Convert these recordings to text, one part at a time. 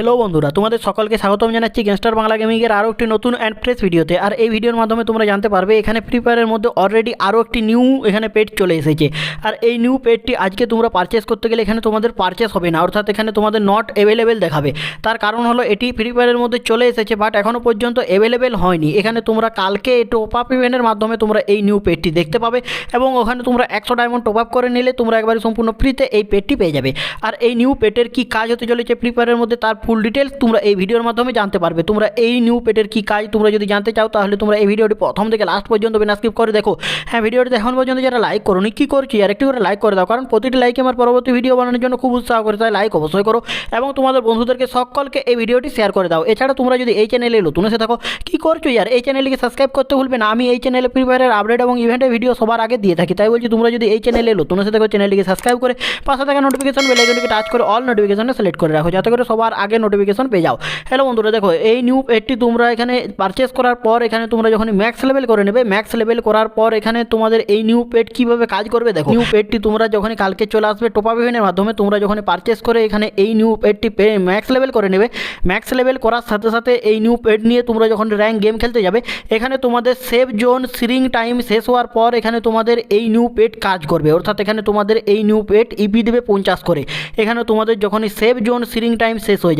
Hello বন্ধুরা, তোমাদের সকলকে স্বাগতম জানাচ্ছি গ্যাংস্টার বাংলা গেমিংয়ের আরও একটি নতুন অ্যান্ড ফ্রেশ ভিডিওতে আর এই ভিডিওর মাধ্যমে তোমরা জানতে পারবে, এখানে ফ্রি ফায়ারের মধ্যে অলরেডি আরও একটি নিউ এখানে পেড চলে এসেছে। আর এই নিউ পেডটি আজকে তোমরা পারচেস করতে গেলে এখানে তোমাদের পারচেস হবে না, অর্থাৎ এখানে তোমাদের নট অ্যাভেলেবেল দেখাবে। তার কারণ হলো এটি ফ্রি ফায়ারের মধ্যে চলে এসেছে বাট এখনও পর্যন্ত অ্যাভেলেবেল হয়নি। এখানে তোমরা কালকে টপ আপ ইভেন্টের মাধ্যমে তোমরা এই নিউ পেডটি দেখতে পাবে এবং ওখানে তোমরা একশো ডায়মন্ড টপ আপ করে নিলে তোমরা একবারে সম্পূর্ণ ফ্রিতে এই পেডটি পেয়ে যাবে। আর এই নিউ পেটের কি কাজ হতে চলেছে ফ্রি ফায়ারের মধ্যে, তার ফুল ডিটেলস তোমরা এই ভিডিওর মাধ্যমে জানতে পারবে। তোমরা এই নিউ পেটের কি কাজ তোমরা যদি জানতে চাও, তাহলে তোমরা এই ভিডিওটি প্রথম থেকে লাস্ট পর্যন্ত বিনা স্কিপ করে দেখো। হ্যাঁ ভিডিওটি এখন পর্যন্ত যারা লাইক করো কি করছি? আর একটু করে লাইক করে দাও, কারণ প্রতিটি লাইক আমার পরবর্তী ভিডিও বানানোর জন্য খুব উৎসাহ করে, তাই লাইক অবশ্যই করো এবং তোমাদের বন্ধুদেরকে সকলকে এই ভিডিওটি শেয়ার করে দাও। এছাড়া তোমরা যদি এই চ্যানেলে নতুন এসে থাকো, কি করছ ইয়ার? এই চ্যানেলকে সাবস্ক্রাইব করতে ভুলবে না। আমি এই চ্যানেলে ফ্রি ফায়ারের আপডেট এবং ইভেন্টের ভিডিও সবার আগে দিয়ে থাকি। তাই বলছি, তোমরা যদি এই চ্যানেলে নতুন এসে থাকো চ্যানেলটিকে সাবস্ক্রাইব করে পাশে থাকা নোটিফিকেশন বেল আইকনটিকে টাচ করে অল নোটিফিকেশনে সিলেক্ট করে রাখো। যাতে করে সবার আগে নোটিফিকেশন পেয়ে যাও। হ্যালো বন্ধুরা, দেখো, এই নিউ পেডটি তোমরা এখানে পারচেস করার পর এখানে তোমরা যখন ম্যাক্স লেভেল করে নেবে ম্যাক্স লেভেল করার পর এখানে তোমাদের এই নিউ পেড কীভাবে কাজ করবে, দেখো। নিউ পেডটি তোমরা যখন কালকে চলে আসবে টোপা বিভিনের মাধ্যমে, তোমরা যখন পারচেস করে এখানে এই নিউ পেডটি ম্যাক্স লেভেল করে নেবে। ম্যাক্স লেভেল করার সাথে সাথে এই নিউ পেড নিয়ে তোমরা যখন র্যাঙ্ক গেম খেলতে যাবে, এখানে তোমাদের সেভ জোন সিরিং টাইম শেষ হওয়ার পর এখানে তোমাদের এই নিউ পেড কাজ করবে। অর্থাৎ এখানে তোমাদের এই নিউ পেড ইপি দেবে পঞ্চাশ করে। এখানে তোমাদের যখনই সেভ জোন সিরিং টাইম শেষ হয়ে যাবে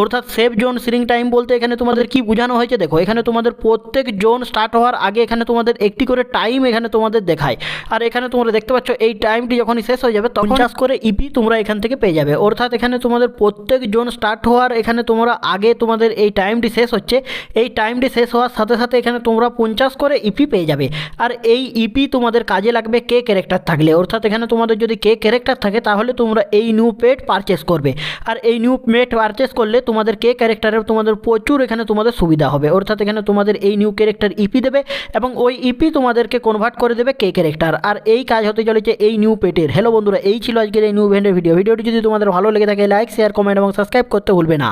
অর্থাৎ সেভ জোন সিরিং টাইম বলতে এখানে তোমাদের কি বোঝানো হয়েছে? দেখো এখানে তোমাদের প্রত্যেক জোন স্টার্ট হওয়ার আগে এখানে তোমাদের একটি করে টাইম এখানে তোমাদের দেখায়। আর এখানে তোমরা দেখতে পাচ্ছ এই টাইমটি যখনই শেষ হয়ে যাবে তখন চাষ করে ইপি তোমরা এখান থেকে পেয়ে যাবে। অর্থাৎ এখানে তোমাদের প্রত্যেক জোন স্টার্ট হওয়ার এখানে তোমরা আগে তোমাদের এই টাইমটি শেষ হচ্ছে। এই টাইমটি শেষ হওয়ার সাথে সাথে এখানে তোমরা পঞ্চাশ করে ইপি পেয়ে যাবে। আর এই ইপি তোমাদের কাজে লাগবে কে ক্যারেক্টার থাকলে। অর্থাৎ এখানে তোমাদের যদি কে ক্যারেক্টার থাকে তাহলে তোমরা এই নিউ পেড পারচেস করবে। আর এই নিউ পেড পারচেস করলে তোমাদের কে ক্যারেক্টারের তোমাদের প্রচুর এখানে তোমাদের সুবিধা হবে। অর্থাৎ এখানে তোমাদের এই নিউ ক্যারেক্টার ইপি দেবে এবং ওই ইপি তোমাদেরকে কনভার্ট করে দেবে কে ক্যারেক্টার আর এই কাজ হতে চলেছে এই নিউ পেটের। হ্যালো বন্ধুরা, এই ছিল আজকের এই নিউ ভেন্ডের ভিডিও ভিডিওটি যদি তোমাদের ভালো লেগে থাকে লাইক শেয়ার কমেন্ট এবং সাবস্ক্রাইব করতে ভুলবে না।